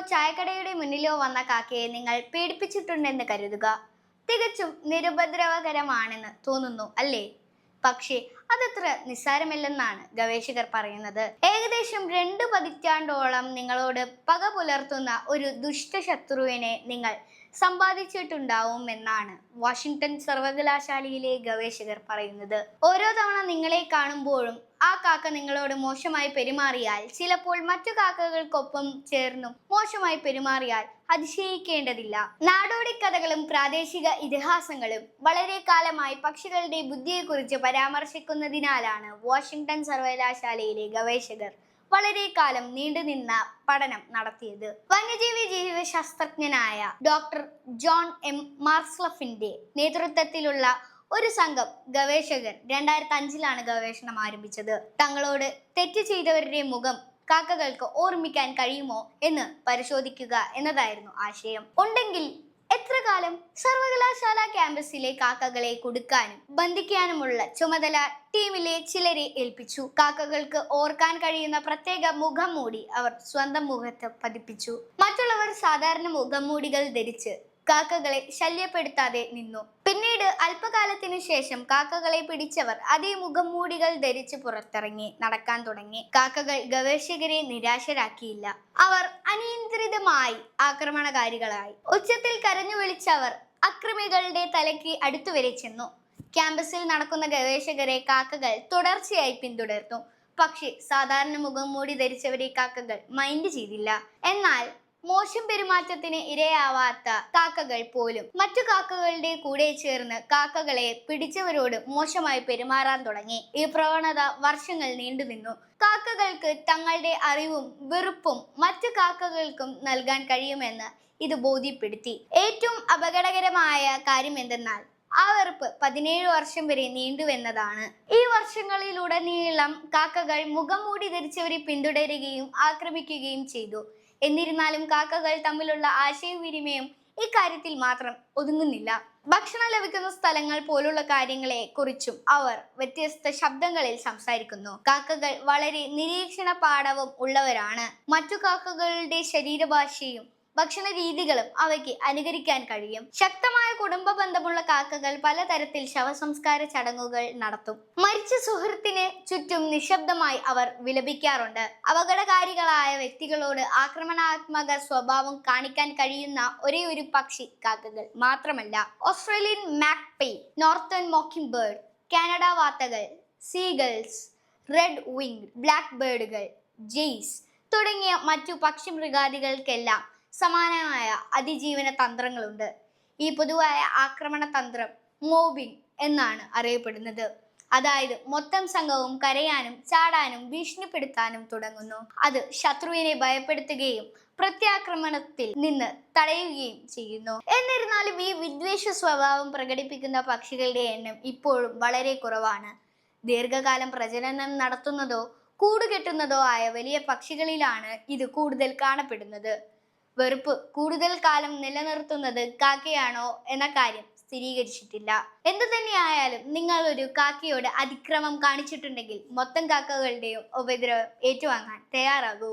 ചായക്കടയുടെ മുന്നിലോ വന്ന കാക്കയെ നിങ്ങൾ പേടിപ്പിച്ചിട്ടുണ്ടെന്ന് കരുതുക. തികച്ചും നിരുപദ്രവകരമാണെന്ന് തോന്നുന്നു അല്ലേ? പക്ഷേ അതത്ര നിസ്സാരമല്ലെന്നാണ് ഗവേഷകർ പറയുന്നത്. ഏകദേശം രണ്ട് പതിറ്റാണ്ടോളം നിങ്ങളോട് പക പുലർത്തുന്ന ഒരു ദുഷ്ടശത്രുവിനെ നിങ്ങൾ സമ്പാദിച്ചിട്ടുണ്ടാവും എന്നാണ് വാഷിംഗ്ടൺ സർവകലാശാലയിലെ ഗവേഷകർ പറയുന്നത്. ഓരോ തവണ നിങ്ങളെ കാണുമ്പോഴും ആ കാക്ക നിങ്ങളോട് മോശമായി പെരുമാറിയാൽ ചിലപ്പോൾ മറ്റു കാക്കകൾക്കൊപ്പം ചേർന്നും മോശമായി പെരുമാറിയാൽ അതിശയിക്കേണ്ടതില്ല. നാടോടി കഥകളും പ്രാദേശിക ഇതിഹാസങ്ങളും വളരെ കാലമായി പക്ഷികളുടെ ബുദ്ധിയെക്കുറിച്ച് പരാമർശിക്കുന്നതിനാലാണ് വാഷിംഗ്ടൺ സർവകലാശാലയിലെ ഗവേഷകർ വളരെ കാലം നീണ്ടുനിന്ന പഠനം നടത്തിയത്. വന്യജീവി ജീവശാസ്ത്രജ്ഞനായ ഡോക്ടർ ജോൺ എം മാർസ്ലഫിന്റെ നേതൃത്വത്തിലുള്ള ഒരു സംഘം ഗവേഷകർ രണ്ടായിരത്തി അഞ്ചിലാണ് ഗവേഷണം ആരംഭിച്ചത്. തങ്ങളോട് തെറ്റ് ചെയ്തവരുടെ മുഖം കാക്കകൾക്ക് ഓർമ്മിക്കാൻ കഴിയുമോ എന്ന് പരിശോധിക്കുക എന്നതായിരുന്നു ആശയം. ഉണ്ടെങ്കിൽ എത്ര കാലം സർവകലാശാല ക്യാമ്പസിലെ കാക്കകളെ കൊടുക്കാനും ബന്ധിക്കാനുമുള്ള ചുമതല ടീമിലെ ചിലരെ ഏൽപ്പിച്ചു. കാക്കകൾക്ക് ഓർക്കാൻ കഴിയുന്ന പ്രത്യേക മുഖം മൂടി അവർ സ്വന്തം മുഖത്ത് പതിപ്പിച്ചു. മറ്റുള്ളവർ സാധാരണ മുഖം മൂടികൾ ധരിച്ച് കാക്കകളെ ശല്യപ്പെടുത്താതെ നിന്നു. പിന്നീട് അല്പകാലത്തിനു ശേഷം കാക്കകളെ പിടിച്ചവർ അതേ മുഖംമൂടികൾ ധരിച്ച് പുറത്തിറങ്ങി നടക്കാൻ തുടങ്ങി. കാക്കകൾ ഗവേഷകരെ നിരാശരാക്കിയില്ല. അവർ അനിയന്ത്രിതമായി ആക്രമണകാരികളായി. ഉച്ചത്തിൽ കരഞ്ഞു വിളിച്ചവർ അക്രമികളുടെ തലയ്ക്ക് അടുത്തുവരെ ചെന്നു. ക്യാമ്പസിൽ നടക്കുന്ന ഗവേഷകരെ കാക്കകൾ തുടർച്ചയായി പിന്തുടർന്നു. പക്ഷേ സാധാരണ മുഖം മൂടി ധരിച്ചവരെ കാക്കകൾ മൈൻഡ് ചെയ്തില്ല. എന്നാൽ മോശം പെരുമാറ്റത്തിന് ഇരയാവാത്ത കാക്കകൾ പോലും. മറ്റു കാക്കകളുടെ കൂടെ ചേർന്ന് കാക്കകളെ പിടിച്ചവരോട് മോശമായി പെരുമാറാൻ തുടങ്ങി. ഈ പ്രവണത വർഷങ്ങൾ നീണ്ടുനിന്നു കാക്കകൾക്ക് തങ്ങളുടെ അറിവും വെറുപ്പും മറ്റു കാക്കകൾക്കും നൽകാൻ കഴിയുമെന്ന് ഇത് ബോധ്യപ്പെടുത്തി. ഏറ്റവും അപകടകരമായ കാര്യം എന്തെന്നാൽ ആ വെറുപ്പ് പതിനേഴ് വർഷം വരെ നീണ്ടുവെന്നതാണ്. ഈ വർഷങ്ങളിലുടനീളം കാക്കകൾ മുഖം മൂടി ധരിച്ചവരെ പിന്തുടരുകയും ആക്രമിക്കുകയും ചെയ്തു. എന്നിരുന്നാലും കാക്കകൾ തമ്മിലുള്ള ആശയവിനിമയം ഇക്കാര്യത്തിൽ മാത്രം ഒതുങ്ങുന്നില്ല. ഭക്ഷണം ലഭിക്കുന്ന സ്ഥലങ്ങൾ പോലുള്ള കാര്യങ്ങളെ കുറിച്ചും അവർ വ്യത്യസ്ത ശബ്ദങ്ങളിൽ സംസാരിക്കുന്നു. കാക്കകൾ വളരെ നിരീക്ഷണ പാഠവും ഉള്ളവരാണ്. മറ്റു കാക്കകളുടെ ശരീരഭാഷയും ഭക്ഷണ രീതികളും അവയ്ക്ക് അനുകരിക്കാൻ കഴിയും. ശക്തമായ കുടുംബ ബന്ധമുള്ള കാക്കകൾ പലതരത്തിൽ ശവസംസ്കാര ചടങ്ങുകൾ നടത്തും. മരിച്ച സുഹൃത്തിന് ചുറ്റും നിശബ്ദമായി അവർ വിലപിക്കാറുണ്ട്. അപകടകാരികളായ വ്യക്തികളോട് ആക്രമണാത്മക സ്വഭാവം കാണിക്കാൻ കഴിയുന്ന ഒരേ ഒരു പക്ഷി കാക്കകൾ മാത്രമല്ല. Australian magpie northern mockingbird Canada വാത്തകൾ seagulls red wing black ബേർഡുകൾ ജെയ്സ് തുടങ്ങിയ മറ്റു പക്ഷിമൃഗാദികൾക്കെല്ലാം സമാനമായ അതിജീവന തന്ത്രങ്ങളുണ്ട്. ഈ പൊതുവായ ആക്രമണ തന്ത്രം മോബിംഗ് എന്നാണ് അറിയപ്പെടുന്നത്. അതായത് മൊത്തം സംഘവും കരയാനും ചാടാനും ഭീഷണിപ്പെടുത്താനും തുടങ്ങുന്നു. അത് ശത്രുവിനെ ഭയപ്പെടുത്തുകയും പ്രത്യാക്രമണത്തിൽ നിന്ന് തടയുകയും ചെയ്യുന്നു. എന്നിരുന്നാലും ഈ വിദ്വേഷ സ്വഭാവം പ്രകടിപ്പിക്കുന്ന പക്ഷികളുടെ എണ്ണം ഇപ്പോഴും വളരെ കുറവാണ്. ദീർഘകാലം പ്രജനനം നടത്തുന്നതോ കൂടുകെട്ടുന്നതോ ആയ വലിയ പക്ഷികളിലാണ് ഇത് കൂടുതൽ കാണപ്പെടുന്നത്. വെറുപ്പ് കൂടുതൽ കാലം നിലനിർത്തുന്നത് കാക്കയാണോ എന്ന കാര്യം സ്ഥിരീകരിച്ചിട്ടില്ല. എന്തു തന്നെയായാലും നിങ്ങൾ ഒരു കാക്കയോട് അതിക്രമം കാണിച്ചിട്ടുണ്ടെങ്കിൽ മൊത്തം കാക്കകളുടെയും ഉപദ്രവം ഏറ്റുവാങ്ങാൻ തയ്യാറാകൂ.